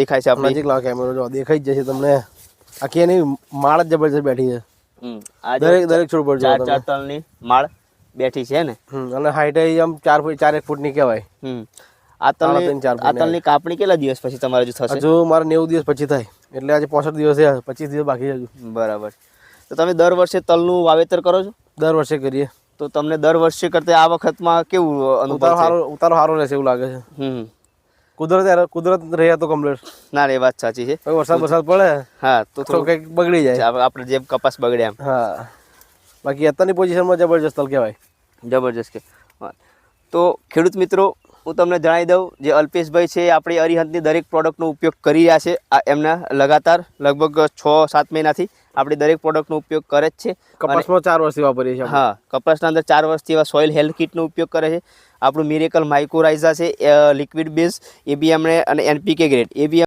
દેખાય છે આપણે. નજીક લાવ કેમેરો જો દેખાઈ જ જશે તમને. આખી એની માળ જ જબરજસ્ત બેઠી છે. દરેક દરેક છોડ પર ચાર ચાર તલની માળ બેઠી છે ને? અને હાઈટ આમ ચાર ફૂટ ચાર એક ફૂટની કહેવાય. આ તલ તલની આ તલની કાપણી કેટલા દિવસ પછી તમારે જો થશે? જો મારે નેવું દિવસ પછી થાય. એટલે આજે પોસઠ દિવસ થયા પચીસ દિવસ બાકી છે બરાબર. તો તમે દર વર્ષે તલનું વાવેતર કરો છો? દર વર્ષે કરીએ. તો તમને દર વર્ષે કરતા આ વખતમાં કેવું અનુભવ ઉતારો સારો ઉતારો સારો રહેશે એવું લાગે છે. હમ કુદરત કુદરત રહ્યા તો કમ્પ્લીટ ના રે એ વાત સાચી છે. વરસાદ વરસાદ પડે હા તો થોડું કંઈક બગડી જાય. આપણે જેમ કપાસ બગડે એમ. હા. બાકી અત્યારની પોઝિશનમાં જબરજસ્ત તલ કહેવાય. જબરજસ્ત કે હા. તો ખેડૂત મિત્રો હું તમને જણાવી દઉં જે અલ્પેશભાઈ છે આપણી અરિહંતની દરેક પ્રોડક્ટનો ઉપયોગ કરી રહ્યા છે. આ એમના લગાતાર લગભગ છ સાત મહિનાથી આપણી દરેક પ્રોડક્ટનો ઉપયોગ કરે જ છે. કપાસમાં ચાર વર્ષથી વાપરીએ છીએ હા કપાસના અંદર ચાર વર્ષથી એવા સોઇલ હેલ્થ કિટનો ઉપયોગ કરે છે. આપણું મિરેકલ માઇક્રોરાઇઝા છે લિક્વિડ બેઝ એ બી એમણે અને એનપીકે ગ્રેડ એ બી